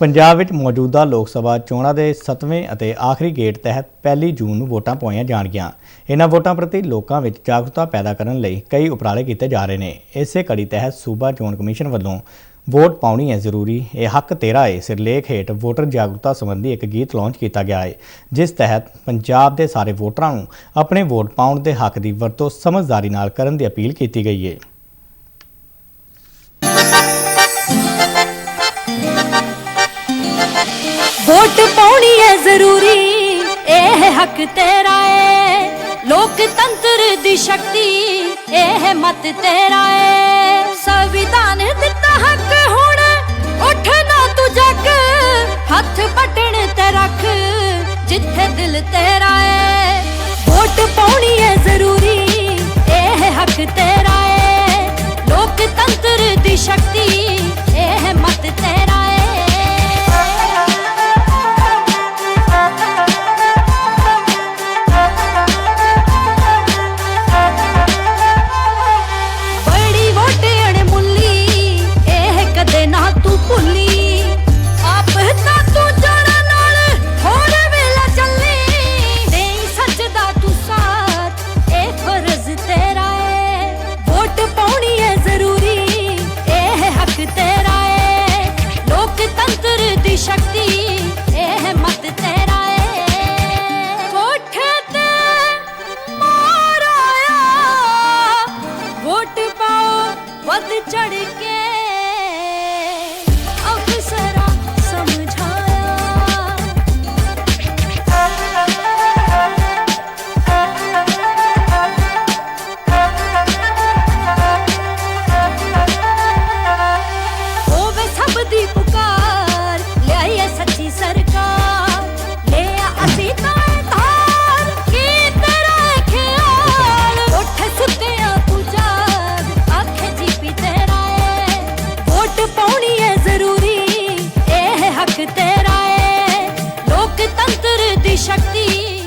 ਪੰਜਾਬ ਵਿੱਚ ਮੌਜੂਦਾ ਲੋਕ ਸਭਾ ਚੋਣਾਂ ਦੇ 7ਵੇਂ ਅਤੇ ਆਖਰੀ ਗੇੜ ਤਹਿਤ ਪਹਿਲੀ ਜੂਨ ਨੂੰ ਵੋਟਾਂ ਪਾਈਆਂ ਜਾਣਗੀਆਂ। ਇਹਨਾਂ ਵੋਟਾਂ ਪ੍ਰਤੀ ਲੋਕਾਂ ਵਿੱਚ ਜਾਗਰੂਕਤਾ ਪੈਦਾ ਕਰਨ ਲਈ ਕਈ ਉਪਰਾਲੇ ਕੀਤੇ ਜਾ ਰਹੇ ਨੇ। ਇਸੇ ਕੜੀ ਤਹਿਤ ਸੂਬਾ ਚੋਣ ਕਮਿਸ਼ਨ ਵੱਲੋਂ ਵੋਟ ਪਾਉਣੀ ਹੈ ਜ਼ਰੂਰੀ। ਇਹ ਹੱਕ ਤੇਰਾ ਹੈ ਸਿਰਲੇਖ ਹੇਠ ਵੋਟਰ ਜਾਗਰੂਕਤਾ ਸੰਬੰਧੀ ਇੱਕ ਗੀਤ ਲਾਂਚ ਕੀਤਾ ਗਿਆ ਹੈ ਜਿਸ ਤਹਿਤ ਪੰਜਾਬ ਦੇ ਸਾਰੇ ਵੋਟਰਾਂ ਨੂੰ ਆਪਣੇ ਵੋਟ ਪਾਉਣ ਦੇ ਹੱਕ ਦੀ ਵਰਤੋਂ ਸਮਝਦਾਰੀ ਨਾਲ ਕਰਨ ਦੀ ਅਪੀਲ ਕੀਤੀ ਗਈ ਹੈ ਵੋਟ ਪਾਉਣੀ ਹੈ ਜ਼ਰੂਰੀ। ਇਹ ਹੱਕ ਤੇਰਾ ਏ। ਲੋਕਤੰਤਰ ਦੀ ਸ਼ਕਤੀ, ਇਹ ਮਤ ਤੇਰਾ ਏ। ਸੰਵਿਧਾਨ ਦਿੱਤਾ ਹੱਕ ਹੁਣ, ਉੱਠ ਨਾ ਤੂੰ ਜੱਗ। ਹੱਥ ਬਟਣ ਤੇ ਰੱਖ, ਜਿੱਥੇ ਦਿਲ ਤੇਰਾ ਏ। ਵੋਟ ਪਾਉਣੀ ਹੈ ਦੀ ਸ਼ਕਤੀ ਇਹ ਮਤ ਤੇਰਾ ਏ। ਕੋਠੇ ਤੇ ਮਾਰ ਵੋਟ ਪਾਓ ਵੱਧ ਚੜ ਕੇ। ਲੋਕਤੰਤਰ ਦੀ ਸ਼ਕਤੀ।